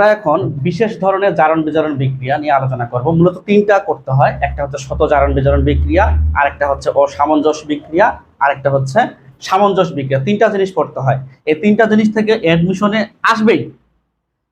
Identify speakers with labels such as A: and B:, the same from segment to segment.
A: আমরা এখন বিশেষ ধরনের জারণ বিজারণ বিক্রিয়া নিয়ে আলোচনা করব। মূলত তিনটা করতে হয়। একটা হচ্ছে শত জারণ বিজারণ বিক্রিয়া, আরেকটা হচ্ছে অসামঞ্জস্য বিক্রিয়া, আরেকটা হচ্ছে সামঞ্জস্য বিক্রিয়া। তিনটা জিনিস পড়তে হয়। এই তিনটা জিনিস থেকে অ্যাডমিশনে আসবেই।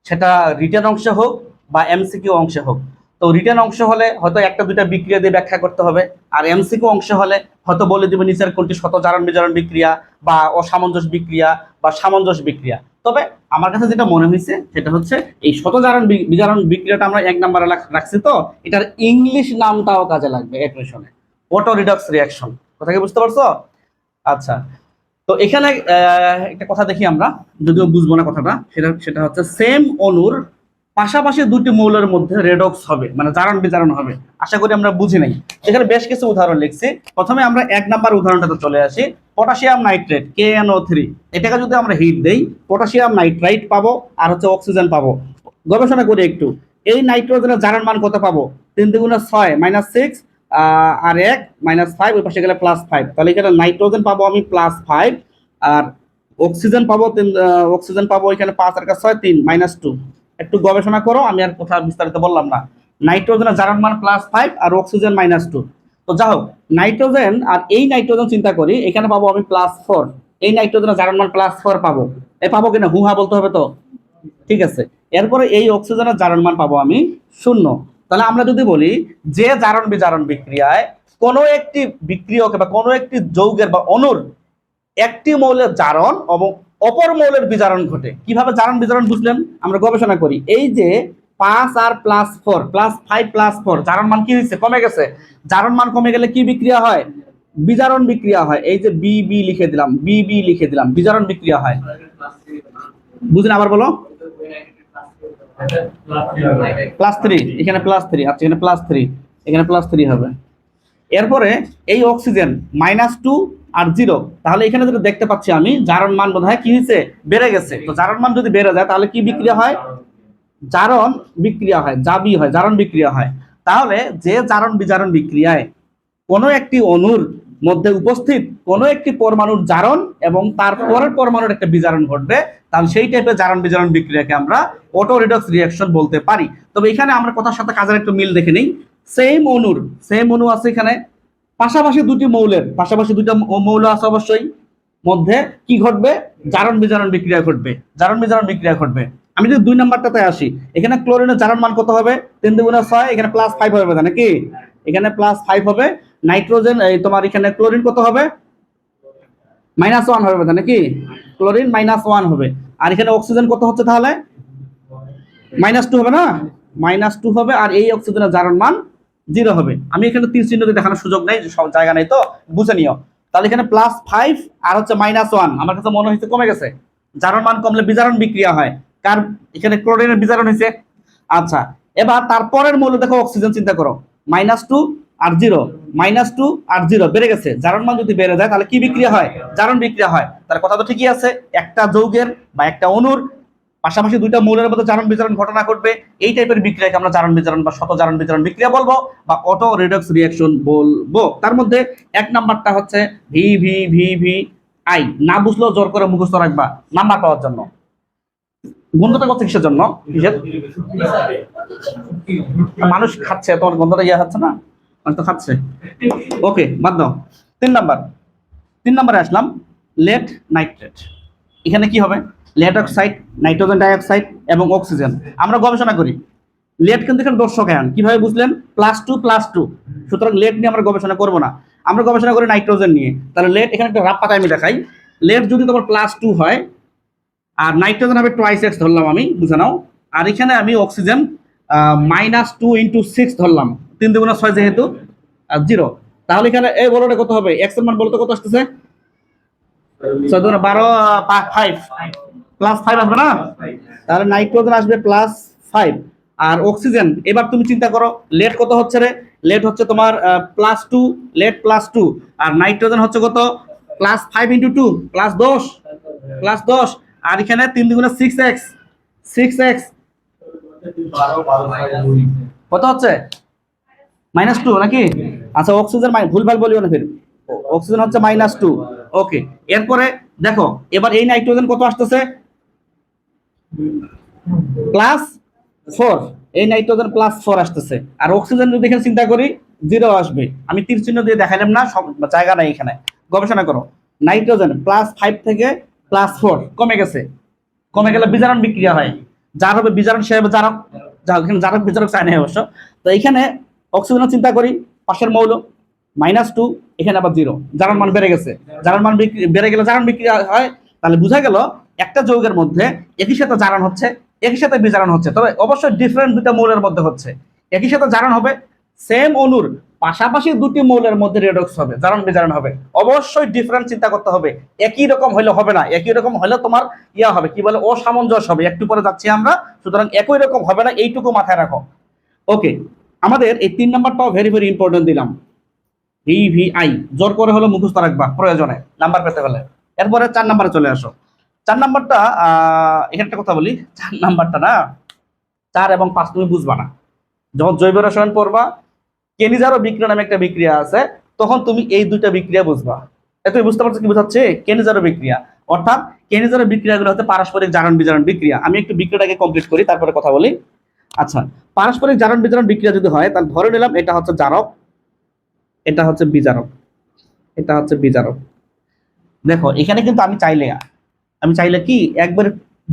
A: সেটা রিটার্ন অংশে হোক বা এমসিকিউ অংশে হোক। তো রিটার্ন অংশ হলে হয়তো একটা, দুইটা বিক্রিয়া দিয়ে ব্যাখ্যা করতে হবে। আর এমসিকিউ অংশ হলে হয়তো বলে দিবে নিচের কোনটি শত জারণ বিজারণ বিক্রিয়া বা অসামঞ্জস্য বিক্রিয়া বা সামঞ্জস্য বিক্রিয়া। তবে আমার কাছে যেটা মনে হয়েছে, সেটা হচ্ছে এই শত জারণ বিজারণ বিক্রিয়াটা আমরা এক নাম্বারে রাখছি তো, এটার ইংলিশ নামটাও কাজে লাগবে অ্যাডমিশনে অটো রিডক্স রিয়াকশন কথা কি বুঝতে পারছ? আচ্ছা। তো এখানে একটা কথা দেখি আমরা, যদিও বুঝব না কথাটা, সেটা সেটা হচ্ছে সেম অনুর পাশাপাশি দুটি মৌলের মধ্যে রেডক্স হবে মানে জারণ বিজারণ হবে। আশা করি আমরা বুঝি নাই। এখানে বেশ কিছু উদাহরণ লিখছি। প্রথমে আমরা এক নাম্বার উদাহরণটাতে চলে আসি। Potassium nitrate K N O three এটাকে যদি আমরা হিট দেই, পটাশিয়াম নাইট্রাইট পাবো আর হচ্ছে অক্সিজেন পাবো। গবেষণা করি একটু। এই নাইট্রোজেনের জারণ মান কত পাবো? তিন দুগুণে ছয় মাইনাস সিক্স আর এক মাইনাস ফাইভ ওই পাশে গেলে প্লাস ফাইভ তাহলে এখানে নাইট্রোজেন পাবো আমি প্লাস ফাইভ আর অক্সিজেন পাবো তিন অক্সিজেন পাবো এখানে পাঁচ, আর ছয়, তিন মাইনাস টু একটু গবেষণা করো, আমি আর কোথাও বিস্তারিত বললাম না। নাইট্রোজেনের জারণ মান প্লাস ফাইভ আর অক্সিজেন মাইনাস টু তো যা হোক, নাইট্রোজেন আর এই নাইট্রোজেন চিন্তা করি, এখানে পাবো আমি প্লাস ফোর এই নাইট্রোজেনের জারণ মান প্লাস ফোর পাবো। এই পাবো কিনা, হুহা বলতে হবে তো? ঠিক আছে। এরপরে এই অক্সিজেনের জারণ মান পাবো আমি শূন্য। তাহলে আমরা যদি বলি, যে জারণ বিজারণ বিক্রিয়ায় কোনো একটি বিক্রিয়কে বা কোনো একটি যৌগের বা অণুর একটি মৌলের জারণ এবং অপর মৌলের বিজারণ ঘটে। কীভাবে জারণ বিজারণ বুঝলেন? আমরা গবেষণা করি। এই যে পাঁচ আর plus four plus five plus four জারণ মান কি হয়েছে? কমে গেছে। জারণ মান কমে গেলে কি বিক্রিয়া হয়? বিজারণ বিক্রিয়া হয়। এই যে বি বি লিখে দিলাম বি বি লিখে দিলাম, বিজারণ বিক্রিয়া হয়। বুঝলেন আবার বলো? প্লাস থ্রি এখানে প্লাস থ্রি আচ্ছা এখানে প্লাস থ্রি এখানে প্লাস থ্রি হবে। এরপরে এই অক্সিজেন মাইনাস টু আর জিরো। তাহলে এখানে যেটা দেখতে পাচ্ছি আমি, জারণ মান বোধ হয় কি হয়েছে? বেড়ে গেছে। তো জারণ মান যদি বেড়ে যায়, তাহলে কি বিক্রিয়া হয়? জারণ বিক্রিয়া হয়, জাবি হয়, জারণ বিক্রিয়া হয়। তাহলে যে জারণ বিজারণ বিক্রিয়ায় কোনো একটি অণুর মধ্যে উপস্থিত কোনো একটি পরমাণুর জারণ এবং তার পরের পরমাণুর একটা বিজারণ ঘটবে, তাহলে সেই টাইপের জারণ বিজারণ বিক্রিয়াকে আমরা অটো রিডক্স রিয়াকশন বলতে পারি। তবে এখানে আমরা কথার সাথে কাজের একটু মিল দেখে নিই। সেম অণুর সেম অণু আছে এখানে। পাশাপাশি দুটি মৌলের, পাশাপাশি দুটো মৌল আছে অবশ্যই, মধ্যে কি ঘটবে? জারণ বিজারণ বিক্রিয়া ঘটবে। জারণ বিজারণ বিক্রিয়া ঘটবে। আমি যদি দুই নাম্বারটাতে আসি, এখানে ক্লোরিনের জারণ মান কত হবে? তিন দুগুণে ছয়, এখানে প্লাস ফাইভ হবে নাকি? এখানে প্লাস ফাইভ হবে। নাইট্রোজেন তোমার এখানে ক্লোরিন কত হবে? মাইনাস ওয়ান হবে নাকি? ক্লোরিন মাইনাস ওয়ান হবে। আর এখানে অক্সিজেন কত হচ্ছে তাহলে? মাইনাস টু হবে না? মাইনাস টু হবে, আর এই অক্সিজেনের জারণ মান জিরো হবে। আমি এখানে তীর চিহ্ন দেখানোর সুযোগ নেই জায়গা নেই তো, বুঝে নিও। তাহলে এখানে প্লাস ফাইভ আর হচ্ছে মাইনাস ওয়ান আমার কাছে মনে হয়েছে কমে গেছে। জারণ মান কমলে বিজারণ বিক্রিয়া হয়। কার, এখানে ক্লোরিনের বিজারণ হয়েছে। আচ্ছা এবার তারপরের মূল্য দেখো অক্সিজেন চিন্তা করো। মাইনাস টু আর জিরো মাইনাস টু আর জিরো বেড়ে গেছে। জারণ মান যদি বেড়ে যায়, তাহলে কি বিক্রিয়া হয়? জারণ বিক্রিয়া হয়। তাহলে কথা তো ঠিকই আছে, একটা যৌগের বা একটা অণুর পাশাপাশি দুইটা মৌলের মধ্যে জারণ বিজারণ ঘটনা ঘটবে। এই টাইপের বিক্রিয়াকে আমরা জারণ বিজারণ বা শত জারণ বিজারণ বিক্রিয়া বলব বা অটো রিডক্স রিয়াকশন বলব। তার মধ্যে এক নাম্বারটা হচ্ছে V V V V I না বুঝলেও জোর করে মুখস্থ রাখবা, নাম্বার পাওয়ার জন্য। গন্ধটা কত কিসের জন্য? মানুষ খাচ্ছে, তোমার গন্ধটা ইয়ে হচ্ছে না? মানুষ তো খাচ্ছে। ওকে বাদ দাও। তিন নাম্বার। তিন নাম্বারে আসলাম লেড নাইট্রেট এখানে কি হবে? লেড অক্সাইড, নাইট্রোজেন ডাইঅক্সাইড এবং অক্সিজেন। আমরা গবেষণা করি। লেড কিন্তু এখানে দর্শক আয়ন কীভাবে বুঝলেন? প্লাস টু প্লাস টু সুতরাং লেড নিয়ে আমরা গবেষণা করব না। আমরা গবেষণা করি নাইট্রোজেন নিয়ে। তাহলে লেড এখানে একটা রাপ পাতায় আমি দেখাই। লেড যদি তোমার প্লাস টু হয়, আর নাইট্রোজেন হবে টোয়াইস এক্স ধরলাম আমি, বুঝে নাও। আর এখানে আমি oxygen minus two into six ধরলাম। তিন দুগুণা ছয় যেহেতু, আর জিরো তাহলে এখানে এই বলোটা কত হবে? এক্সের মান বলতে কত আসতেছে? বারো ফাইভ প্লাস ফাইভ আসবে না? তাহলে নাইট্রোজেন আসবে প্লাস ফাইভ আর অক্সিজেন এবার তুমি চিন্তা করো লেট কত হচ্ছে রে? লেট হচ্ছে তোমার plus two lead plus two আর নাইট্রোজেন হচ্ছে কত? Plus five into two plus দশ প্লাস দশ। আর এখানে তিন দুগুণে সিক্স এক্স সিক্স এক্স কত হচ্ছে? মাইনাস টু নাকি? আচ্ছা অক্সিজেন ভুলভাল বলিও না ফির। অক্সিজেন হচ্ছে মাইনাস টু ওকে এরপরে দেখো এবার এই নাইট্রোজেন কত আসতেছে? প্লাস ফোর এই নাইট্রোজেন প্লাস ফোর আসতেছে। আর অক্সিজেন যদি এখানে চিন্তা করি জিরো আসবে। আমি তীর চিহ্ন দিয়ে দেখাইলাম না, সব জায়গা নাই এখানে। গবেষণা করো। নাইট্রোজেন প্লাস ফাইভ থেকে প্লাস ফোর কমে গেছে। কমে গেলে বিজারণ বিক্রিয়া হয়। যার হবে বিজারণ, সে হবে জারক। এখানে জারক, বিজারক চায় না অবশ্য। তো এখানে অক্সিজেন চিন্তা করি, পাশের মৌল মাইনাস টু এখানে আবার জিরো জারণ মান বেড়ে গেছে। জারণ মান বেড়ে গেলে জারণ বিক্রিয়া হয়। তাহলে বোঝা গেল একটা যৌগের মধ্যে একই সাথে জারণ হচ্ছে, একই সাথে বিজারণ হচ্ছে। তবে অবশ্যই ডিফারেন্ট দুটো মৌলের মধ্যে হচ্ছে। একই সাথে জারণ হবে সেম অনুর পাশাপাশি দুটি মৌলের মধ্যে রেডক্স হবে, জারণ বিজারণ হবে। অবশ্যই ডিফারেন্ট চিন্তা করতে হবে। একই রকম হলে হবে না, একই রকম হলে তোমার ইয়া হবে, কি বলে অসামঞ্জস্য হবে। একটু পরে যাচ্ছি আমরা, সুতরাং একই রকম হবে না, এইটুকু মাথায় রাখো। ওকে আমাদের এই তিন নাম্বারটাও ভেরি ভেরি ইম্পর্টেন্ট দিলাম। ভিভিআই জোর করে হলো মুখস্থ রাখবা, প্রয়োজনে। নাম্বার পেতে হলে। এরপরে চার নাম্বারে চলে আসো। চার নাম্বারটা এখানে একটা কথা বলি, চার নাম্বারটা না, চার এবং পাঁচ তুমি বুঝবা না। যখন জৈব রসায়ন পড়বা কেনিজারও বিক্রিয়া নামে একটা বিক্রিয়া আছে, তখন তুমি এই দুইটা বিক্রিয়া বুঝবা। এ তুমি বুঝতে পারছ কি বোঝাচ্ছে? কেনিজারও বিক্রিয়া। অর্থাৎ কেনিজারও বিক্রিয়াগুলো হচ্ছে পারস্পরিক জারণ বিজারণ বিক্রিয়া। আমি একটু বিক্রিয়াটাকে কমপ্লিট করি, তারপরে কথা বলি। আচ্ছা পারস্পরিক জারণ বিজারণ বিক্রিয়া যদি হয়, তাহলে ধরে নিলাম এটা হচ্ছে জারক, এটা হচ্ছে বিজারক, এটা হচ্ছে বিজারক। দেখো, এখানে কিন্তু আমি চাইলে আমি চাইলে কি একবারে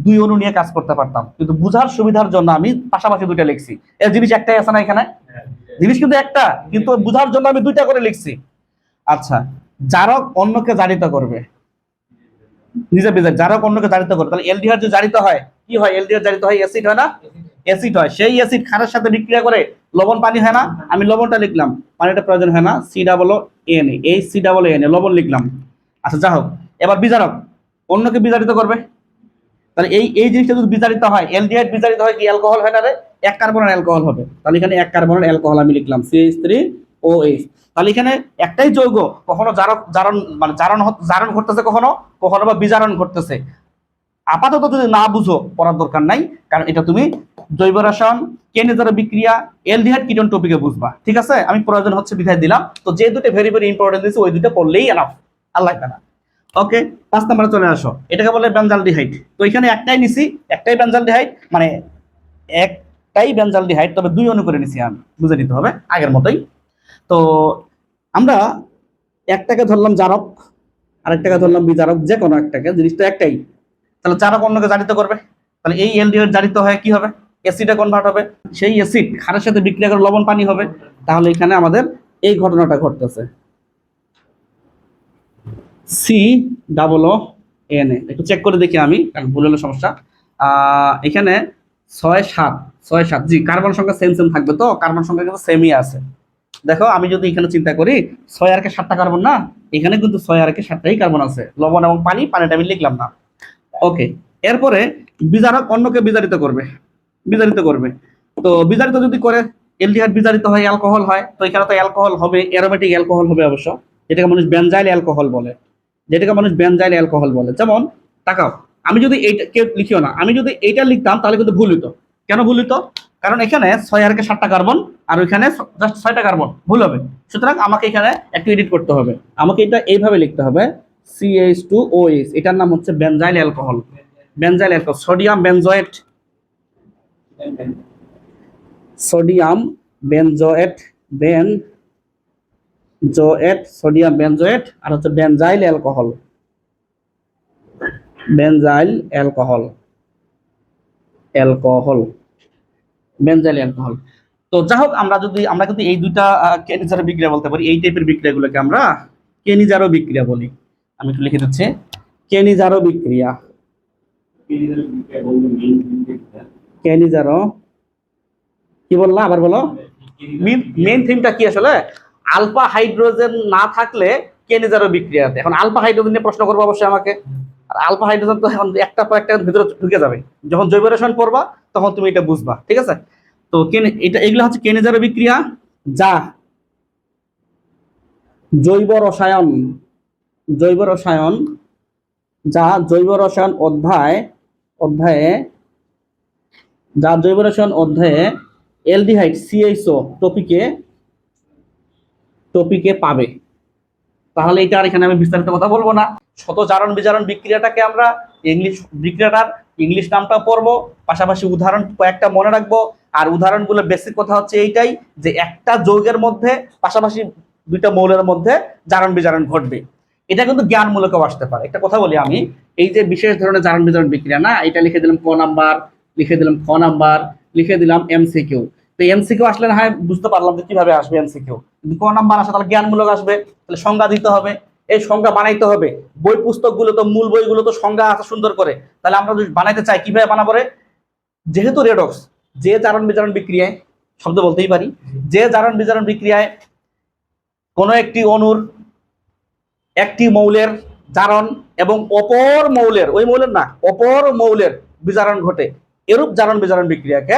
A: দুই অনু নিয়ে কাজ করতে পারতাম। কিন্তু বুঝার সুবিধার জন্য আমি পাশাপাশি দুইটা লিখছি। এর জিনিস একটাই আছে না এখানে? জিনিস কিন্তু একটা, কিন্তু বুঝার জন্য আমি দুইটা করে লিখছি। আচ্ছা জারক অন্যকে জারিত করবে। নিজে বিজার জারক অন্যকে জারিত করবে। তাহলে এলডিআর যে জারিত হয়, কি হয়? এলডিআর জারিত হয় অ্যাসিড হয় না? অ্যাসিড হয়। সেই অ্যাসিড ক্ষারের সাথে বিক্রিয়া করে লবণ পানি হয় না? আমি লবণটা লিখলাম। পানিটা প্রয়োজন হয় না। সি ডাবল এন এই সি ডাবল এন এ লবণ লিখলাম। আচ্ছা যা হোক। এবার বিজারক। অন্যকে বিজারিত করবে। তাহলে এই এই জিনিসটা যদি বিজারিত হয় এলডিহাইড বিজারিত হয় কি অ্যালকোহল হয় না রে? এক কার্বনের অ্যালকোহল হবে। তাহলে এখানে এক কার্বনের অ্যালকোহল আমি লিখলাম সিএইচ থ্রি ও এইচ তাহলে এখানে একটাই যৌগ, কখনো জারক জারণ মানে জারণ জারণ ঘটতেছে কখনো কখনো বা বিজারণ ঘটতেছে। আপাতত যদি না বুঝো, পড়ার দরকার নাই, কারণ এটা তুমি জৈব রাসায়ন রসায়ন কেনেজার বিক্রিয়া এলডিহাইড কিটন টপিকে বুঝবা। ঠিক আছে? আমি প্রয়োজন হচ্ছে বিধায় দিলাম। তো যে দুটো ভেরি ভেরি ইম্পর্টেন্ট দিয়েছি, ওই দুটো পড়লেই এনাফ আল্লাহ তালা ওকে পাঁচ নাম্বারে চলে আসো। এটাকে বলে বেঞ্জালডিহাইড তো এখানে একটাই নিছি, একটাই বেঞ্জালডিহাইড মানে একটাই বেঞ্জালডিহাইড তবে দুই অণু করে নিছি আমি, বুঝে নিতে হবে আগের মতোই। তো আমরা একটাকে ধরলাম জারক, আরেকটাকে ধরলাম বিজারক, যে কোনো একটাকে, জিনিসটা একটাই। তাহলে জারক অন্যকে জারিত করবে। তাহলে এই এলডিহাইড জারিত হয় কি হবে? অ্যাসিডে কনভার্ট হবে। সেই অ্যাসিড খারের সাথে বিক্রিয়া করে লবণ পানি হবে। তাহলে এখানে আমাদের এই ঘটনাটা ঘটতেছে। C double O N A একটু চেক করে দেখি আমি, কারণ ভুল হলো সমস্যা। এখানে ছয় সাত ছয় সাত। জি, কার্বন সংখ্যা সেম সেম থাকবে তো? কার্বন সংখ্যা কিন্তু সেমই আছে। দেখো, আমি যদি এখানে চিন্তা করি, ছয় আর কে সাতটা কার্বন না? এখানে কিন্তু ছয় আর কে সাতটাই কার্বন আছে। লবণ এবং পানি, পানিটা আমি লিখলাম না। ওকে এরপরে বিজারক অন্যকে বিজারিত করবে। বিজারিত করবে। তো বিজারিত যদি করে এলডিহাইড বিজারিত হয় অ্যালকোহল হয়, তো এখানে তো অ্যালকোহল হবে অ্যারোমেটিক অ্যালকোহল হবে অবশ্য। যেটাকে মানুষ বেনজাইল অ্যালকোহল বলে। যেটাকে মানুষ বেনজাইল অ্যালকোহল বলে। যেমন, তাকাও, আমি যদি এইটা, কেউ লিখিও না, আমি যদি এইটা লিখতাম, তাহলে কিন্তু ভুল হতো কেন ভুল হতো কারণ এখানে ছয় আরকে সাতটা কার্বন আর ওইখানে জাস্ট ছয়টা কার্বন ভুল হবে। সুতরাং আমাকে এখানে একটু এডিট করতে হবে। আমাকে এটা এইভাবে লিখতে হবে সিএইচ টু ও এইচ এটার নাম হচ্ছে benzyl alcohol benzyl alcohol sodium benzoate sodium benzoate benzoate sodium benzoate আর হচ্ছে benzyl alcohol. Benzyl alcohol. Alcohol. Benzyl alcohol. তো যাই হোক আমরা যদি আমরা কিন্তু এই দুইটা কেনিজারো বিক্রিয়া বলতে পারি। এই টাইপের বিক্রিয়াগুলোকে আমরা কেনিজারো বিক্রিয়া বলি। আমি একটু লিখে দিচ্ছি। কেনিজারো বিক্রিয়া। কেনিজারো কি বললা? আবার বলো। মেইন থিমটা কি আসলে? আলফা হাইড্রোজেন না থাকলে কেনিজারো বিক্রিয়াতে এখন আলফা হাইড্রোজেন নিয়ে প্রশ্ন করব অবশ্যই আমাকে। আর আলফা হাইড্রোজেন তো এখন একটা পর একটা ভিতরে ঢুকে যাবে। যখন জৈব রসায়ন পড়বা, তখন তুমি এটা বুঝবা, ঠিক আছে? তো কেনে এটা এগুলো হচ্ছে কেনিজারো বিক্রিয়া? যা জৈব রসায়ন জৈব রসায়ন, যা জৈব রসায়ন অধ্যায়, অধ্যায়ে, যা জৈব রসায়ন অধ্যায়ে, এলডিহাইড সিএইচও টপিকে টপিকে পাবে। তাহলে এটা আর এখানে আমি বিস্তারিত কথা বলব না। শত জারণ বিজারণ বিক্রিয়াটাকে আমরা ইংলিশ বিক্রিয়াটার ইংলিশ নামটা পড়ব, পাশাপাশি উদাহরণ কয়েকটা মনে রাখব। আর উদাহরণগুলো বেসিক কথা হচ্ছে এইটাই যে একটা যৌগের মধ্যে, পাশাপাশি দুইটা মৌলের মধ্যে জারণ বিজারণ ঘটবে। এটা কিন্তু জ্ঞানমূলকও আসতে পারে। একটা কথা বলি আমি, এই যে বিশেষ ধরনের জারণ বিজারণ বিক্রিয়া, না? এটা লিখে দিলাম ক নাম্বার, লিখে দিলাম খ নাম্বার, লিখে দিলাম এমসিকিউ তো এমসিকিউ আসলে না হয় বুঝতে পারলাম যে কীভাবে আসবে এমসিকিউ ক নাম্বার আসে তাহলে জ্ঞানমূলক আসবে, তাহলে সংজ্ঞা দিতে হবে, এই সংজ্ঞা বানাইতে হবে। বই পুস্তকগুলো তো, মূল বইগুলো তো সংজ্ঞা আছে সুন্দর করে। তাহলে আমরা যদি বানাইতে চাই, কীভাবে বানাবো যেহেতু রেডক্স যে জারণ বিজারণ বিক্রিয়ায়, শব্দ বলতেই পারি, যে জারণ বিজারণ বিক্রিয়ায় কোনো একটি অণুর একটি মৌলের জারণ এবং অপর মৌলের, ওই মৌলের না, অপর মৌলের বিজারণ ঘটে। এরূপ জারণ বিজারণ বিক্রিয়াকে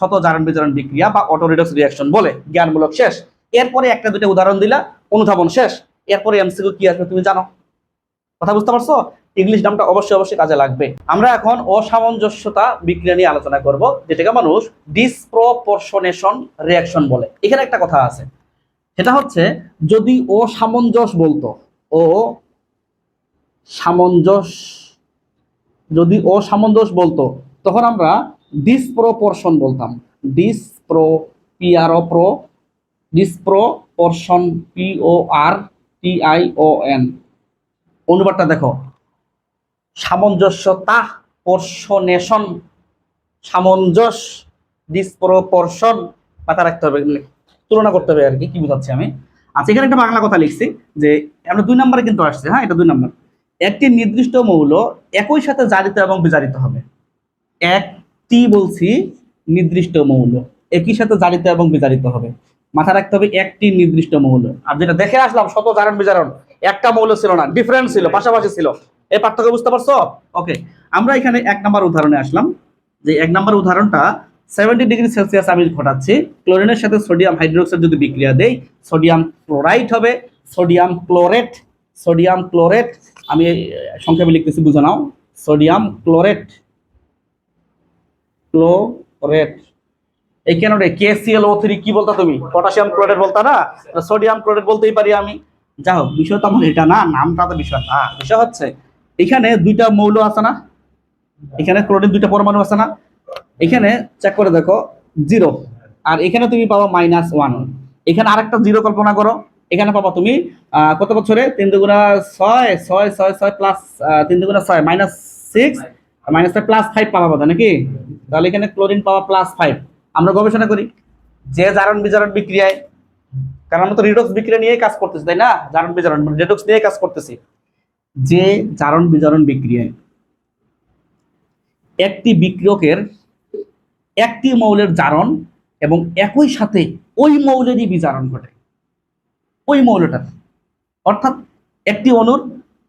A: শত জারণ বিজারণ বিক্রিয়া বা অটো রিডক্স রিয়াকশন বলে। জ্ঞানমূলক শেষ। এরপরে একটা দুটো উদাহরণ দিলা, অনুধাবন শেষ। এরপরে এমসিকিউ কি আসবে তুমি জানো? কথা বুঝতে পারছ? ইংলিশ নামটা অবশ্যই অবশ্যই কাজে লাগবে। আমরা এখন অসামঞ্জস্যতা বিক্রিয়া নিয়ে আলোচনা করব, যেটাকে মানুষ ডিসপ্রপোর্শনেশন রিয়াকশন বলে। এখানে একটা কথা আছে। সেটা হচ্ছে, যদি অসামঞ্জস্য বলতো, ও সামঞ্জস্য যদি অসামঞ্জস্য বলতো, তখন আমরা ডিসপ্রপোর্শন বলতাম। Dispro P R O pro disproportion P O R T I O N অনুবাদটা দেখো। সামঞ্জস্যতা পোর্শনেশন সামঞ্জস্য ডিসপ্রপোর্শন মাথা রাখতে হবে। এগুলি। তুলনা করতে হবে আর কি কি বোঝাচ্ছি আমি? আচ্ছা এখানে একটা বাংলা কথা লিখছি যে আমরা দুই নম্বরে কিন্তু আসছে হ্যাঁ এটা দুই নম্বর। একটি নির্দিষ্ট মৌল একই সাথে জারিত এবং বিজারিত হবে। একটি বলছি নির্দিষ্ট মৌল। একই সাথে জারিত এবং বিজারিত হবে। মাথা রাখতে হবে একটি নির্দিষ্ট মৌল। আর যেটা দেখে আসলাম, শত জারণ বিজারণ। একটা মৌল ছিল না ডিফারেন্ট ছিল, পাশাপাশি ছিল। এই পার্থক্য বুঝতে পারছ? ওকে আমরা এখানে এক নাম্বার উদাহরণে আসলাম, যে এক নাম্বার উদাহরণটা সেভেন্টি ডিগ্রি সেলসিয়াস আমি ঘটাচ্ছি। ক্লোরিনের সাথে সোডিয়াম হাইড্রোক্সাইড যদি বিক্রিয়া দেই সোডিয়াম ক্লোরাইড হবে সোডিয়াম ক্লোরেট সোডিয়াম ক্লোরেট আমি সংক্ষেপে লিখতেছি, বুঝে নাও। সোডিয়াম ক্লোরেট ক্লোরেট এই কেন রে? কেসিএল ও থ্রি কি বলতা তুমি? পটাশিয়াম ক্লোরেট বলতা না? সোডিয়াম ক্লোরেট বলতেই পারি আমি। যা হোক বিষয় তো আমার এটা না, নামটা তো বিষয় না। বিষয় হচ্ছে, এখানে দুইটা মৌল আছে না? এখানে ক্লোরিন দুইটা পরমাণু আছে না? এখানে চেক করে দেখো জিরো আর এখানে তুমি পাবো মাইনাস ওয়ান এখানে আরেকটা জিরো কল্পনা করো। এখানে পাবা তুমি কত বছরে? তিন দুগুণা ছয় ছয় ছয় ছয় প্লাস তিন দুগুণা ছয় minus six minus plus five পাওয়া বোধ নাকি? তাহলে এখানে ক্লোরিন পাওয়া প্লাস ফাইভ আমরা গবেষণা করি, যে জারণ বিজারণ বিক্রিয়ায়, কারণ আমরা তো রিডক্স বিক্রিয়া নিয়েই কাজ করতেছি, তাই না? জারণ বিজারণ রিডক্স নিয়ে কাজ করতেছি। যে জারণ বিজারণ বিক্রিয়ায় একটি বিক্রিয়কের একটি মৌলের জারণ এবং একই সাথে ওই মৌলেরই বিজারণ ঘটে। ওই মৌলটার। অর্থাৎ একটি অণুর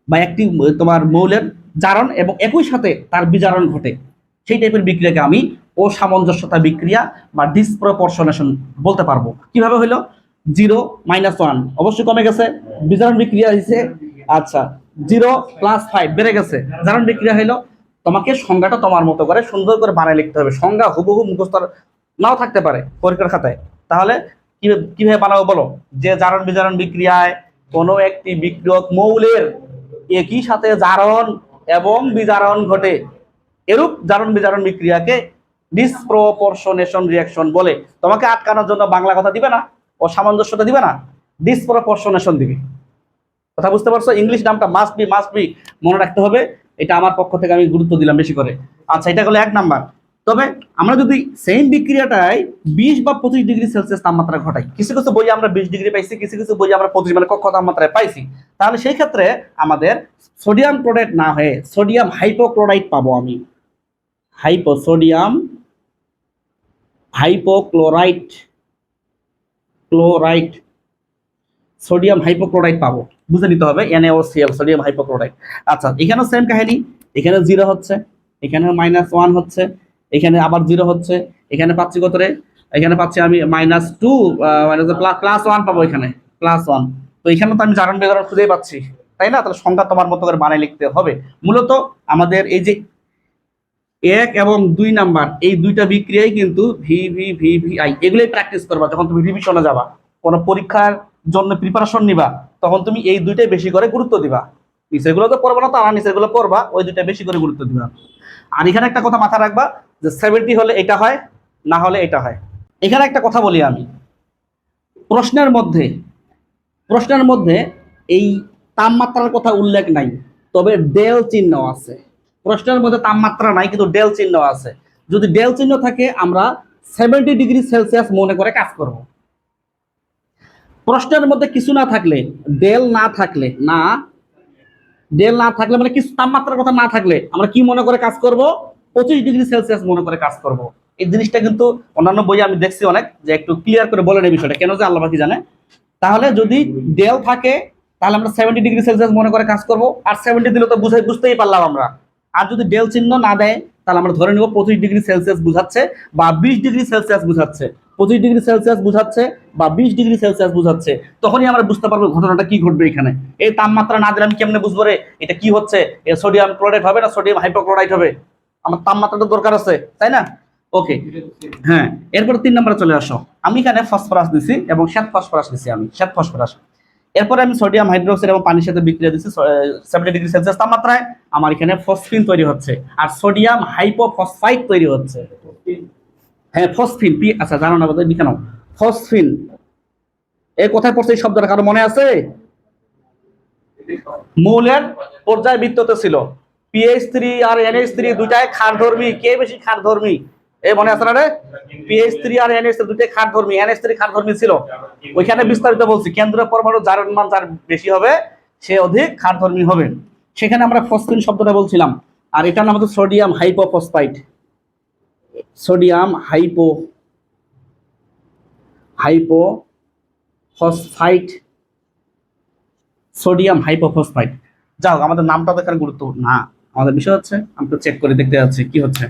A: বা একটি তোমার মৌলের জারণ এবং একই সাথে তার বিজারণ ঘটে। সেই টাইপের বিক্রিয়াকে আমি অসামঞ্জস্যতা বিক্রিয়া বা ডিসপ্রপোর্শনেশন বলতে পারব। কীভাবে হইল? জিরো মাইনাস ওয়ান অবশ্যই কমে গেছে। বিজারণ বিক্রিয়া হয়েছে আচ্ছা জিরো প্লাস ফাইভ বেড়ে গেছে। জারণ বিক্রিয়া হইল, তোমাকে সংজ্ঞাটা তোমার মতো করে সুন্দর করে বানায় লিখতে হবে। সংজ্ঞা হুবহু মুখস্থ নাও থাকতে পারে পরীক্ষার খাতায়। তাহলে কীভাবে কীভাবে বানাবো বলো? যে জারণ বিজারণ বিক্রিয়ায় কোনো একটি বিক্রিয়ক মৌলের একই সাথে জারণ এবং বিজারণ ঘটে। এরূপ জারণ বিজারণ বিক্রিয়াকে ডিসপ্রপোর্শনেশন রিয়াকশন বলে। তোমাকে আটকানোর জন্য বাংলা কথা দিবে না ও সামঞ্জস্যতা দিবে না ডিসপ্রপোর্শনেশন দিবে। কথা বুঝতে পারছ? ইংলিশ নামটা মাস্ট বি মাস্ট বি মনে রাখতে হবে। এটা আমার পক্ষ থেকে আমি গুরুত্ব দিলাম বেশি করে। আচ্ছা এটা হলো এক নাম্বার। তবে আমরা যদি সেম বিক্রিয়াটাই বিশ বা পঁচিশ ডিগ্রি সেলসিয়াস তাপমাত্রা ঘটাই, কিছু কিছু বই আমরা বিশ ডিগ্রি পাইছি, কিছু কিছু বই আমরা পঁচিশ মানে কক্ষ তাপমাত্রায় পাইছি, তাহলে সেই ক্ষেত্রে আমাদের সোডিয়াম ক্লোরাইড না হয়ে সোডিয়াম হাইপোক্লোরাইড পাবো আমি। Hypo sodium hypochloride chloride sodium hypochloride পাবো। বুঝে নিতে হবে NaOCl সোডিয়াম হাইপোক্লোরাইড আচ্ছা এখানেও সেম কাহিনী এখানে জিরো হচ্ছে এখানে মাইনাস ওয়ান হচ্ছে এখানে আবার জিরো হচ্ছে। এখানে পাচ্ছি কত রে? এখানে পাচ্ছি আমি minus two minus plus one পাবো এখানে। প্লাস ওয়ান তো এখানে তো আমি জারণ বেজারণ খুঁজেই পাচ্ছি। তাই না? তাহলে সংখ্যা তোমার মতো করে বানায় লিখতে হবে। মূলত আমাদের এই যে এক এবং দুই নাম্বার, এই দুইটা বিক্রিয়াই কিন্তু V V V V I এগুলোই প্র্যাকটিস করবা যখন তুমি রিভিশনে যাবা। কোনো পরীক্ষার জন্য প্রিপারেশন নিবা, তখন তুমি এই দুইটাই বেশি করে গুরুত্ব দিবা। নিচেরগুলো তো পড়বা না তো আমার নিচেরগুলো পড়বা, ওই দুইটা বেশি করে গুরুত্ব দিবা। আর এখানে একটা কথা মাথা রাখবা যে সেভেন্টি হলে এটা হয়, না হলে এটা হয়। এখানে একটা কথা বলি আমি। প্রশ্নের মধ্যে প্রশ্নের মধ্যে এই তাপমাত্রার কথা উল্লেখ নাই, তবে ডেল চিহ্ন আছে। প্রশ্নের মধ্যে তাপমাত্রা নাই, কিন্তু ডেল চিহ্ন আছে। যদি ডেল চিহ্ন থাকে, আমরা সেভেন্টি ডিগ্রি সেলসিয়াস মনে করে কাজ করব। প্রশ্নের মধ্যে কিছু না থাকলে, ডেল না থাকলে, না, ডেল না থাকলে মানে কিছু তাপমাত্রার কথা না থাকলে আমরা কি মনে করে কাজ করব? পঁচিশ ডিগ্রি সেলসিয়াস মনে করে কাজ করব। এই জিনিসটা কিন্তু অন্যান্য বইয়ে আমি দেখছি অনেক, যে একটু ক্লিয়ার করে বলেন এই বিষয়টা। কেন যে আল্লাহ কি জানে? তাহলে যদি ডেল থাকে, তাহলে আমরা সেভেন্টি ডিগ্রি সেলসিয়াস মনে করে কাজ করব। আর সেভেন্টি দিলে তো বুঝাই বুঝতেই পারলাম আমরা। আর যদি ডেল চিহ্ন না দেয়, তাহলে আমরা ধরে নেব পঁচিশ ডিগ্রি সেলসিয়াস বুঝাচ্ছে বা বিশ ডিগ্রি সেলসিয়াস বুঝাচ্ছে। পঁচিশ ডিগ্রি সেলসিয়াস বুঝাচ্ছে বা বিশ ডিগ্রি সেলসিয়াস বুঝাচ্ছে। তখনই আমরা বুঝতে পারব ঘটনাটা কি ঘটবে এখানে। এই তাপমাত্রা না দিলে আমি কেমনে বুঝব রে? এটা কি হচ্ছে? সোডিয়াম ক্লোরাইড হবে না সোডিয়াম হাইপোক্লোরাইড হবে? আমার তাপমাত্রাটা দরকার আছে, তাই না? ওকে হ্যাঁ এরপর তিন নম্বরে চলে আসো। আমি এখানে ফসফরাস দিছি এবং শ্বেত ফসফরাস দিছি আমি, শ্বেত ফসফরাস। এরপরে আমি সোডিয়াম, হাইড্রোক্সাইড এবং পানির সাথে বিক্রিয়া দিচ্ছি সেভেন্টি ডিগ্রি সেলসিয়াস তাপমাত্রায়। আমার এখানে ফসফিন তৈরি হচ্ছে আর সোডিয়াম হাইপোফসফাইড তৈরি হচ্ছে। হ্যাঁ ফসফিন পি আচ্ছা জানো না বোধহয় কেন ফসফিন এই কোথায় পড়ছে এই শব্দটা, কারও মনে আছে? মৌলের পর্যায় বৃত্ততে ছিল। পিএইচ থ্রি আর এনএইচ থ্রি দুটাই খার ধর্মী কে বেশি খার ধর্মী মনে আছে না রে? পিএইচ থ্রি আর থ্রি দুটাই খার ধর্মী থ্রি খার ধর্মী ছিল। ওইখানে বিস্তারিত বলছি। কেন্দ্রীয় পরমাণু যার মান যার বেশি হবে, সে অধিক খার ধর্মী হবে। সেখানে আমরা ফসফিন শব্দটা বলছিলাম। আর নাম হচ্ছে sodium hypophosphide sodium hypo hypo phosphite sodium hypophosphite যাও আমাদের নামটা দেখার গুরুত্ব না। আমাদের বিষয় হচ্ছে, আমি তো চেক করে দেখতে যাচ্ছি, কি হচ্ছে?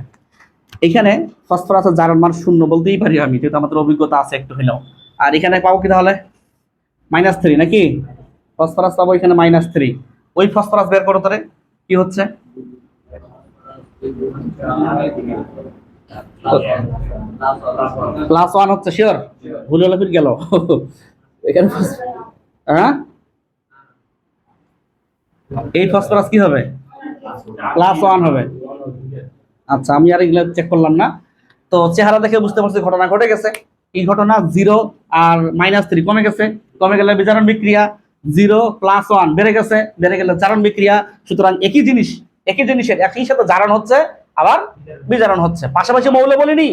A: এখানে ফসফরাসের জারণ মান শূন্য বলতেই পারি আমি, যেহেতু আমাদের অভিজ্ঞতা আছে একটু হলেও। আর এখানে পাবো কি তাহলে? মাইনাস থ্রি নাকি? ফসফরাস পাবো এখানে মাইনাস থ্রি ওই ফসফরাস বের করো তারে কি হচ্ছে? প্লাস ওয়ান হচ্ছে শিওর ভুল হলে ফির গেল। এখানে হ্যাঁ? এই ফসফরাস কি হবে? প্লাস ওয়ান হবে। আচ্ছা আমি আর এগুলো চেক করলাম না। তো চেহারা দেখে বুঝতে পারছি ঘটনা ঘটে গেছে। এই ঘটনা জিরো আর মাইনাস থ্রি কমে গেছে। কমে গেলে বিজারণ বিক্রিয়া জিরো প্লাস ওয়ান বেড়ে গেছে। বেড়ে গেলে জারণ বিক্রিয়া। সুতরাং একই জিনিস, একই জিনিসের একই সাথে জারণ হচ্ছে, আবার বিজারণ হচ্ছে। পাশাপাশি মৌল বলিনি।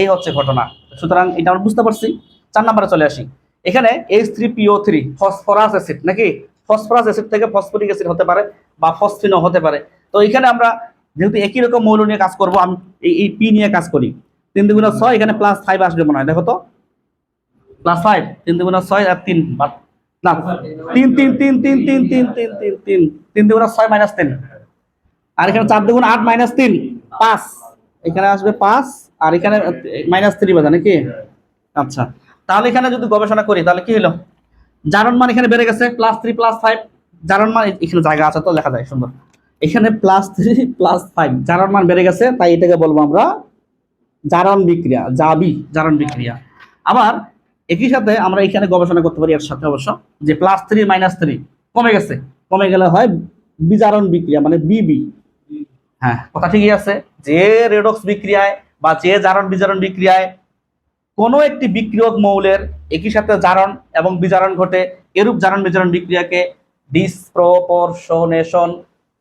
A: এই হচ্ছে ঘটনা। সুতরাং এটা আমরা বুঝতে পারছি। চার নাম্বারে চলে আসি। এখানে H three PO three phosphorus acid নাকি? ফসফরাস অ্যাসিড থেকে ফসফরিক অ্যাসিড হতে পারে। বা ফসফিনও হতে পারে। তো এখানে আমরা যেহেতু একই রকম মৌল নিয়ে কাজ করব, আমি এই পি নিয়ে কাজ করি। তিন দুগুণা ছয়, এখানে প্লাস ফাইভ আসবে মনে হয়। দেখো তো। প্লাস ফাইভ তিন দুগুণা ছয় আর তিন না, তিন তিন তিন তিন তিন তিন তিন তিন তিন তিন দুগুণা ছয় মাইনাস তিন। আর এখানে চার দুগুণ আট মাইনাস তিন, পাঁচ। এখানে আসবে পাঁচ, আর এখানে মাইনাস থ্রি বাজা নাকি? আচ্ছা। তাহলে এখানে যদি গবেষণা করি, তাহলে কি হলো? জারণ মান এখানে বেড়ে গেছে প্লাস থ্রি প্লাস ফাইভ জারণ মান এখানে জায়গা আছে তো লেখা যায়, সুন্দর। এখানে প্লাস থ্রি প্লাস ফাইভ জারণ মান বেড়ে গেছে, তাই এটাকে বলব আমরা জারণ বিক্রিয়া, জাবি জারণ বিক্রিয়া। আবার একই সাথে আমরা এখানে গবেষণা করতে পারি এর সাথে অবশ্য, যে প্লাস থ্রি মাইনাস থ্রি কমে গেছে। কমে গেলে হয় বিজারণ বিক্রিয়া মানে বিবি। হ্যাঁ কথা ঠিকই আছে। যে রেডক্স বিক্রিয়ায় বা যে জারণ বিজারণ বিক্রিয়ায় কোনো একটি বিক্রিয়ক মৌলের একই সাথে জারণ এবং বিজারণ ঘটে, এরূপ জারণ বিজারণ বিক্রিয়াকে ডিসপ্রপরশনেশন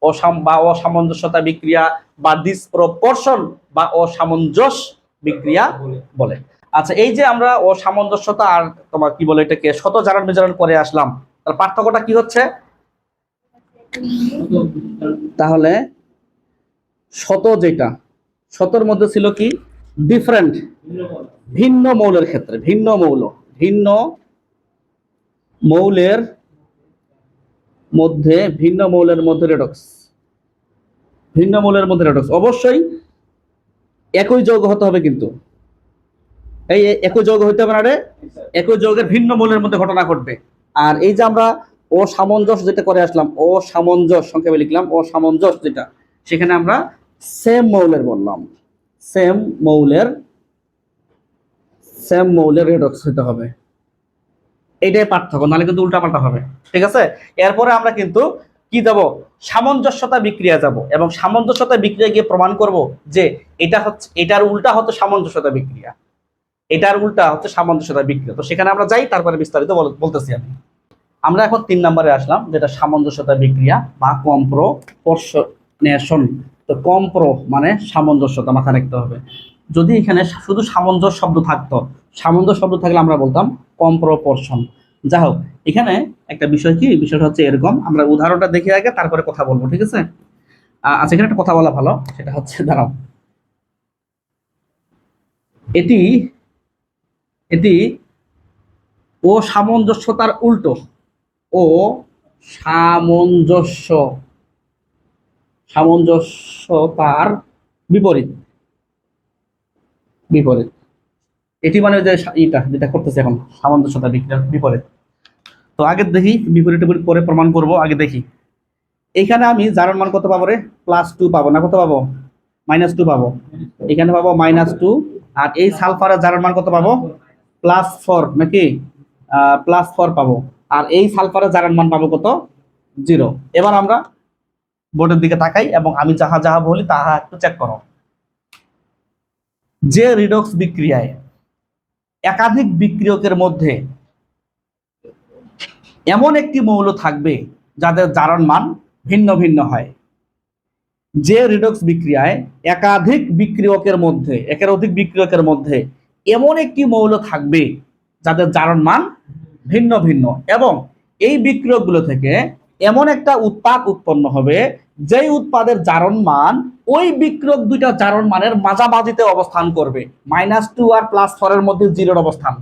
A: অসাম, বা অসামঞ্জস্যতা বিক্রিয়া বা ডিসপ্রপরশন বা অসামঞ্জস্য বিক্রিয়া বলে। আচ্ছা এই যে আমরা অসামঞ্জস্যতা আর তোমার কি বলে এটাকে, শত জারণ বিজারণ করে আসলাম তার পার্থক্যটা কি হচ্ছে? তাহলে শত যেটা, শতর মধ্যে ছিল কি? ডিফারেন্ট ভিন্ন মৌলের ক্ষেত্রে, ভিন্ন মৌল, ভিন্ন মৌলের মধ্যে ভিন্ন মৌলের মধ্যে রেডক্স ভিন্ন মৌলের মধ্যে রেডক্স অবশ্যই একই যৌগ হতে হবে কিন্তু। এই একই যৌগ হইতে হবে না রে? একই যৌগের ভিন্ন মৌলের মধ্যে ঘটনা ঘটবে। আর এই যে আমরা অসামঞ্জস্য যেটা করে আসলাম, অসামঞ্জস্য সংক্ষেপে লিখলাম, অসামঞ্জস্য যেটা, সেখানে আমরা সেম মৌলের বললাম। সেম মৌলের সেম মৌলের রেডক্স হতে হবে। এইটাই পার্থক্য, নাহলে কিন্তু উল্টাপাল্টা হবে, ঠিক আছে? এরপরে আমরা কিন্তু কি যাব? সামঞ্জস্যতা বিক্রিয়া যাব, এবং সামঞ্জস্যতা বিক্রিয়া গিয়ে প্রমাণ করব যে এটা হচ্ছে, এটার উল্টা হতো সামঞ্জস্যতা বিক্রিয়া। এটার উল্টা হচ্ছে সামঞ্জস্যতা বিক্রিয়া। তো সেখানে আমরা যাই, তারপরে বিস্তারিত বল- বলতেছি আমি। আমরা এখন তিন নম্বরে আসলাম, যেটা সামঞ্জস্যতা বিক্রিয়া বা কম্প্রোপোর্শনেশন। তো কম্প্রো মানে সামঞ্জস্যতা মাথায় রাখতে হবে। যদি এখানে শুধু সামঞ্জস্য শব্দ থাকতো সামঞ্জস্য শব্দ থাকলে আমরা বলতাম কম্প্রোপোর্শন। যা হোক এখানে একটা বিষয় কি? বিষয়টা হচ্ছে এরকম। আমরা উদাহরণটা দেখে আগে তারপরে কথা বলব, ঠিক আছে? আচ্ছা এখানে একটা কথা বলা ভালো, সেটা হচ্ছে, দাঁড়াও। এটি এটি ও সামঞ্জস্যতার উল্টো। ও সামঞ্জস্য, সামঞ্জস্যতার বিপরীত। বিপরীত। এটি মানে যে ইটা যেটা করতেছে এখন, সামঞ্জস্যতা বিপরীত। তো আগে দেখি, বিপরীত করে প্রমাণ করব, আগে দেখি। এখানে আমি জারণ মান কত পাবো রে? প্লাস টু পাবো না, কত পাবো? মাইনাস টু পাবো। এখানে পাবো মাইনাস টু আর এই সালফারের জারণ মান কত পাবো? প্লাস ফোর নাকি? প্লাস ফোর পাবো। আর এই সালফারের জারণ মান পাবো কত? জিরো এবার আমরা বোর্ডের দিকে তাকাই, এবং আমি যাহা যাহা বলি, তাহা একটু চেক করো। যে রিডক্স বিক্রিয়ায় একাধিক বিক্রিয়কের মধ্যে এমন একটি মৌল থাকবে যাদের জারণ মান ভিন্ন ভিন্ন হয়। যে রিডক্স বিক্রিয়ায় একাধিক বিক্রিয়কের মধ্যে একের অধিক বিক্রিয়কের মধ্যে এমন একটি মৌল থাকবে যাদের জারণ মান ভিন্ন ভিন্ন এবং এই বিক্রিয়কগুলো থেকে এমন একটা উৎপাদ উৎপন্ন হবে যেই উৎপাদের জারণ মান ওই বিক্রিয়ক দুইটা জারণ মানের মাঝামাঝিতে অবস্থান করবে। মাইনাস টু আর প্লাস ফোরের মধ্যে জিরোর অবস্থান।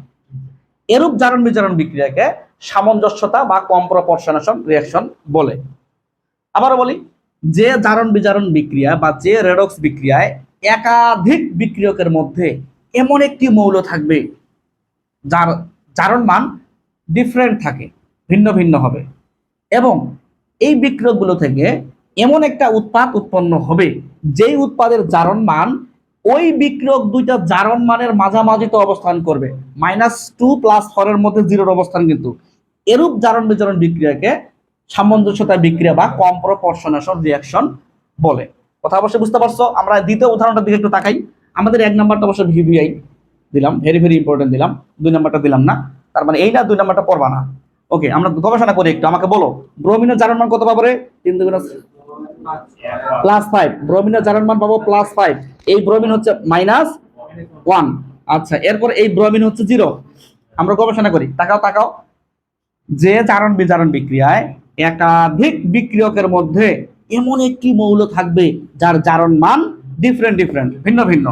A: এরূপ জারণ বিজারণ বিক্রিয়াকে সামঞ্জস্যতা বা কম কম্প্রপরশনেশন রিয়াকশন বলে। আবারও বলি, যে জারণ বিজারণ বিক্রিয়া বা যে রেডক্স বিক্রিয়ায় একাধিক বিক্রিয়কের মধ্যে এমন একটি মৌল থাকবে, যার জারণ মান ডিফারেন্ট থাকে, ভিন্ন ভিন্ন হবে। এবং এই বিক্রিয়কগুলো থেকে এমন একটা উৎপাদ উৎপন্ন হবে, যেই উৎপাদের জারণ মান, ওই বিক্রিয়ক দুইটা জারণ মানের মাঝামাঝিতে অবস্থান করবে। মাইনাস টু প্লাস ফোরের মধ্যে জিরোর অবস্থান কিন্তু। এরূপ জারণ বিজারণ বিক্রিয়াকে সামঞ্জস্যতা বিক্রিয়া বা কম্প্রপরশনেশন রিয়াকশন বলে। কথা অবশ্যই বুঝতে পারছ? আমরা দ্বিতীয় উদাহরণটার দিকে একটু তাকাই। আমাদের এক নাম্বারটা অবশ্য ভিভিআই দিলাম ভেরি ভেরি ইম্পর্টেন্ট দিলাম। দুই নাম্বারটা দিলাম না। তার মানে এই না দুই নাম্বারটা পড়বা না। ওকে আমরা গবেষণা করি একটু। আমাকে বলো ব্রোমিনের জারণ মান কত পাবো রে? তিন দুগুণ প্লাস ফাইভ ব্রোমিনের জারণ মান পাবো প্লাস ফাইভ এই ব্রোমিন হচ্ছে মাইনাস ওয়ান আচ্ছা এরপর এই ব্রোমিন হচ্ছে জিরো আমরা গবেষণা করি। তাকাও তাকাও। যে জারণ বিজারণ বিক্রিয়ায় একাধিক বিক্রিয়কের মধ্যে এমন একটি মৌল থাকবে, যার জারণ মান ডিফারেন্ট ডিফারেন্ট ভিন্ন ভিন্ন।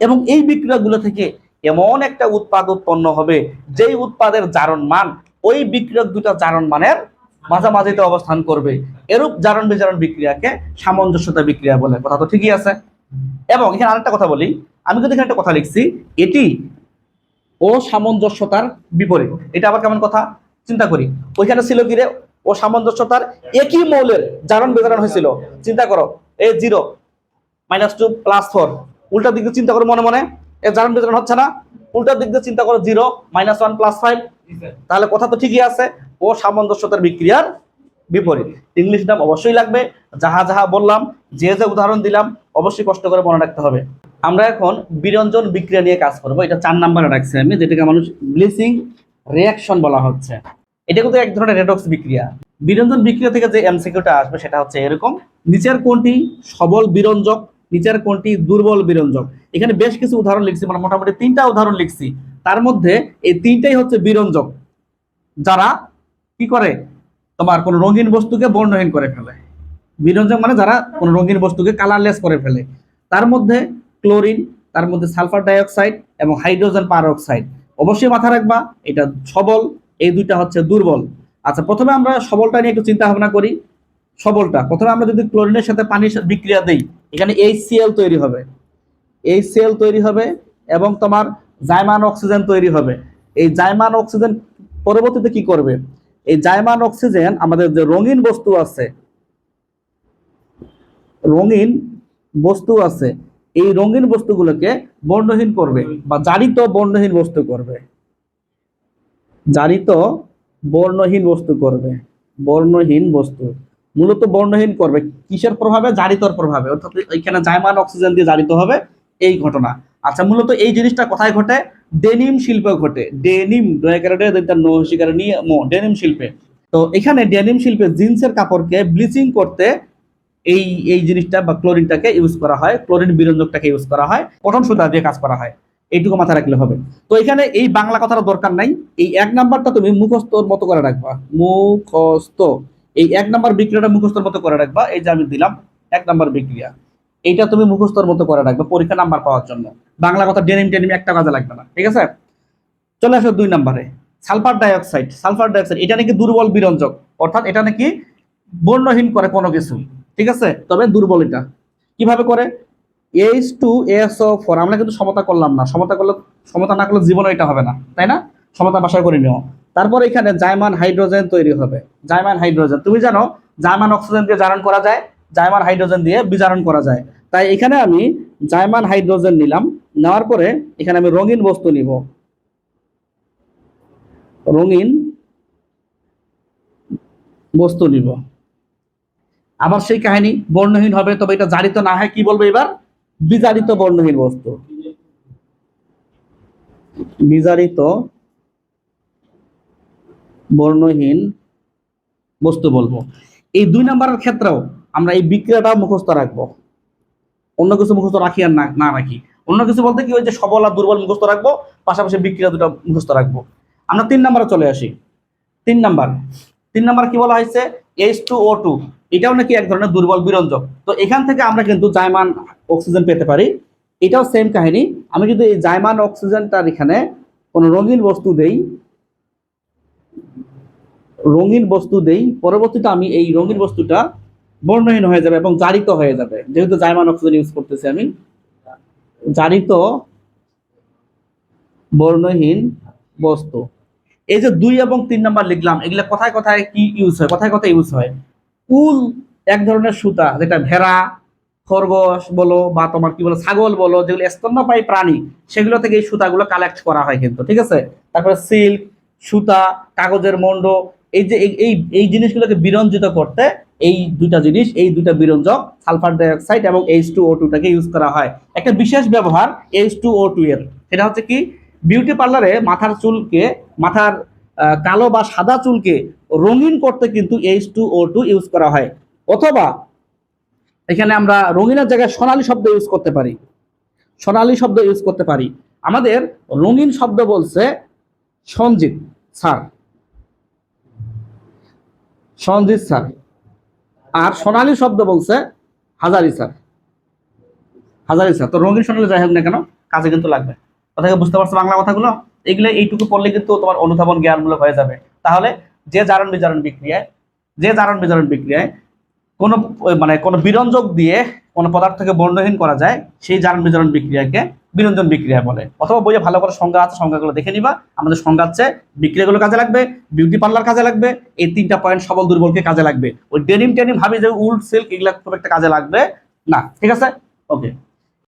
A: এবং এই বিক্রিয়াগুলো থেকে এমন একটা উৎপাদ উৎপন্ন হবে, যেই উৎপাদের জারণ মান, ওই বিক্রিয়ক দুটা জারণ মানের মাঝামাঝিতে অবস্থান করবে। এরূপ জারণ বিজারণ বিক্রিয়াকে সামঞ্জস্যতা বিক্রিয়া বলে। কথা তো ঠিকই আছে। এবং এখানে আরেকটা কথা বলি। আমি কিন্তু এখানে একটা কথা লিখছি। এটি ও সামঞ্জস্যতার বিপরীত। এটা আবার কেমন কথা? চিন্তা করি। ওইখানে ছিল কি রে? ও সামঞ্জস্যতার একই মৌলের জারণ বিজারণ হয়েছিল। চিন্তা করো। এ zero, minus two, plus four. উল্টা দিক দিয়ে চিন্তা করো মনে মনে। এ জারণ বিজারণ হচ্ছে না। উল্টা দিক দিয়ে চিন্তা করো zero, minus one, plus five. তাহলে কথা তো ঠিকই আছে। ও সামঞ্জস্যতার বিক্রিয়ার বিপরীত। ইংলিশ নাম অবশ্যই লাগবে। যাহা যাহা বললাম, যে যে উদাহরণ দিলাম, অবশ্যই কষ্ট করে মনে রাখতে হবে। আমরা এখন বিরঞ্জন বিক্রিয়া নিয়ে কাজ করব। এটা চার নাম্বারে রাখছি আমি, যেটাকে মানুষ ব্লিচিং রিয়াকশন বলা হচ্ছে। এটা কিন্তু এক ধরনের রেডক্স বিক্রিয়া। বিরঞ্জন বিক্রিয়া থেকে যে এমসিকিউটা আসবে, সেটা হচ্ছে এরকম। নিচের কোনটি সবল বিরঞ্জক, নিচের কোনটি দুর্বল বিরঞ্জক। এখানে বেশ কিছু উদাহরণ লিখছি মানে মোটামুটি তিনটা উদাহরণ লিখছি। তার মধ্যে এই তিনটাই হচ্ছে বিরঞ্জক, যারা কি করে? তোমার কোনো রঙিন বস্তুকে বর্ণহীন করে ফেলে। বিরঞ্জক মানে যারা কোনো রঙিন বস্তুকে কালারলেস করে ফেলে। তার মধ্যে ক্লোরিন তার মধ্যে সালফার ডাইঅক্সাইড এবং হাইড্রোজেন পারঅক্সাইড অবশ্যই মাথা রাখবা, এটা সবল, এই দুইটা হচ্ছে দুর্বল। আচ্ছা প্রথমে আমরা সবলটা নিয়ে একটু চিন্তা ভাবনা করি। সবলটা, প্রথমে আমরা যদি ক্লোরিনের সাথে পানির বিক্রিয়া দেই, এখানে এইচসিএল তৈরি হবে। এইচসিএল তৈরি হবে এবং তোমার জাইমান অক্সিজেন তৈরি হবে। এই জাইমান অক্সিজেন পরবর্তীতে কি করবে? এই জাইমান অক্সিজেন আমাদের যে রঙিন বস্তু আছে, রঙিন বস্তু আছে, এই রঙিন বস্তুগুলোকে বর্ণহীন করবে বা জারিত বর্ণহীন বস্তু করবে। জারিত বর্ণহীন বস্তু করবে, বর্ণহীন বস্তু। মূলত বর্ণহীন করবে কিসের প্রভাবে? জারিতর প্রভাবে। অর্থাৎ এখানে জায়মান অক্সিজেন দিয়ে জারিত হবে এই ঘটনা। আচ্ছা মূলত এই জিনিসটা কোথায় ঘটে? ডেনিম শিল্প ঘটে। ডেনিম নিয়ে মো, ডেনিম শিল্পে। তো এখানে ডেনিম শিল্পে জিন্সের কাপড়কে ব্লিচিং করতে এই এই জিনিসটা বা ক্লোরিনটাকে ইউজ করা হয়, ক্লোরিন বিরঞ্জকটাকে ইউজ করা হয় কটন সুতা দিয়ে কাজ করা হয়। এইটুকু মাথায় রাখলে হবে। তো এখানে এই বাংলা কথাটা দরকার নাই। এই এক নাম্বারটা তুমি মুখস্থর মতো করে রাখবা। মুখস্থ। এই এক নাম্বার বিক্রিয়াটা মুখস্থর মতো করে রাখবা। এই যে আমি দিলাম, এক নাম্বার বিক্রিয়া। এইটা তুমি মুখস্থর মতো করে রাখবে, পরীক্ষা নাম্বার পাওয়ার জন্য। বাংলা কথা ডেনিম টেনিম একটা কাজে লাগবে না, ঠিক আছে? চলে আসো দুই নাম্বারে। সালফার ডাইঅক্সাইড সালফার ডাইঅক্সাইড, এটা নাকি দুর্বল বিরঞ্জক? অর্থাৎ এটা নাকি বর্ণহীন করে কোনো কিছু, ঠিক আছে? তবে দুর্বল এটা। কীভাবে করে? H two S O four আমরা কিন্তু সমতা করলাম না। সমতা করলে, সমতা না করলে জীবনে এটা হবে না, তাই না? সমতা বাসা করে নিও। তারপর এখানে জায়মান হাইড্রোজেন তৈরি হবে। জাইমান হাইড্রোজেন, তুমি জানো জাইমান অক্সিজেন দিয়ে জারণ করা যায়? জাইমান হাইড্রোজেন দিয়ে বিজারণ করা যায়। তাই এখানে আমি জাইমান হাইড্রোজেন নিলাম, নেওয়ার পরে এখানে আমি রঙিন বস্তু নিব। রঙিন বস্তু নিব। আবার সেই কাহিনী বর্ণহীন হবে, তবে এটা জারিত না হয়, কি বলব এবার? বিজারিত বর্ণহীন বস্তু। বিজারিত বর্ণহীন বস্তু বলব। এই দুই নাম্বারের ক্ষেত্রেও আমরা এই বিক্রিয়াটা মুখস্থ রাখব। অন্য কিছু মুখস্থ রাখি আর না না রাখি। অন্য কিছু বলতে কি ওই যে সবল আর দুর্বল মুখস্থ রাখব, পাশাপাশি বিক্রিয়া দুটো মুখস্থ রাখব। আমরা তিন নাম্বারে চলে আসি। তিন নাম্বার। তিন নাম্বার কি বলা হয়েছে? এইচ টু ও টু এটাও নাকি এক ধরনের দুর্বল বিরঞ্জক। তো এখান থেকে আমরা কিন্তু জায়মান অক্সিজেন পেতে পারি। এটাও সেম কাহিনী। আমি যদি এই জায়মান অক্সিজেনটার এখানে কোনো রঙিন বস্তু দেই, রঙিন বস্তু দেই, পরবর্তীতে আমি এই রঙিন বস্তুটা বর্ণহীন হয়ে যাবে এবং জারিত হয়ে যাবে। যেহেতু জাইমান অক্সিজেন ইউজ করতেছি আমি। জারিত বর্ণহীন বস্তু। এই যে দুই এবং তিন নাম্বার লিখলাম, এগুলা কথায় কথায় কি ইউজ হয়? কথায় কথায় ইউজ হয়। উল এক ধরনের সুতা, যেটা ভেড়া, খরগোশ বলো বা তোমার কি বলো, ছাগল বলো, যেগুলো স্তন্যপায়ী প্রাণী, সেগুলো থেকে এই সুতাগুলো কালেক্ট করা হয় কিন্তু, ঠিক আছে? তারপরে সিল্ক সুতা, কাগজের মন্ড এই যে এই- এই জিনিসগুলোকে বিরঞ্জিত করতে এই দুইটা জিনিস, এই দুইটা বিরঞ্জক সালফার ডাইঅক্সাইড এবং এইচ টু ও টুটাকে ইউজ করা হয়। একটা বিশেষ ব্যবহার এইচ টু ও টু এর, সেটা হচ্ছে কি, বিউটি পার্লারে মাথার চুলকে, মাথার কালো বা সাদা চুলকে রঙিন করতে কিন্তু H two O two use করা হয়। অথবা, এখানে আমরা রঙিনের জায়গায় সোনালী শব্দ ইউজ করতে পারি। সোনালী শব্দ ইউজ করতে পারি। আমাদের রঙিন শব্দ বলছে সঞ্জিত, স্যার। সঞ্জিত স্যার। আর সোনালি শব্দ বলছে হাজারি স্যার। হাজারি স্যার, তো রঙিন সোনালি যাই হোক না কেন, কাজে কিন্তু লাগবে। কথা বুঝতে পারছ বাংলা কথাগুলো? এগুলো এইটুকু পড়লে কিন্তু তোমার অনুধাবন জ্ঞানমূলক হয়ে যাবে। তাহলে যে জারণ বিজারণ বিক্রিয়ায়, যে জারণ বিজারণ বিক্রিয়ায় কোনো মানে কোনো বিরঞ্জক দিয়ে কোনো পদার্থকে বর্ণহীন করা যায়, সেই জারণ বিজারণ বিক্রিয়াকে বিনোদন বিক্রিয়া বলে। অথবা বইয়ে ভালো করে সংজ্ঞা আছে, সংজ্ঞাগুলো দেখে নিবা। আমাদের সংজ্ঞা আছে, বিক্রিয়াগুলো কাজে লাগবে, বিউটি পার্লার কাজে লাগবে, এই তিনটা পয়েন্ট সবল দুর্বলকে কাজে লাগবে। ওই ডেনিম টেনিম ভাবি যে উল্ড সিল্ক এগুলো খুব একটা কাজে লাগবে না। ঠিক আছে? ওকে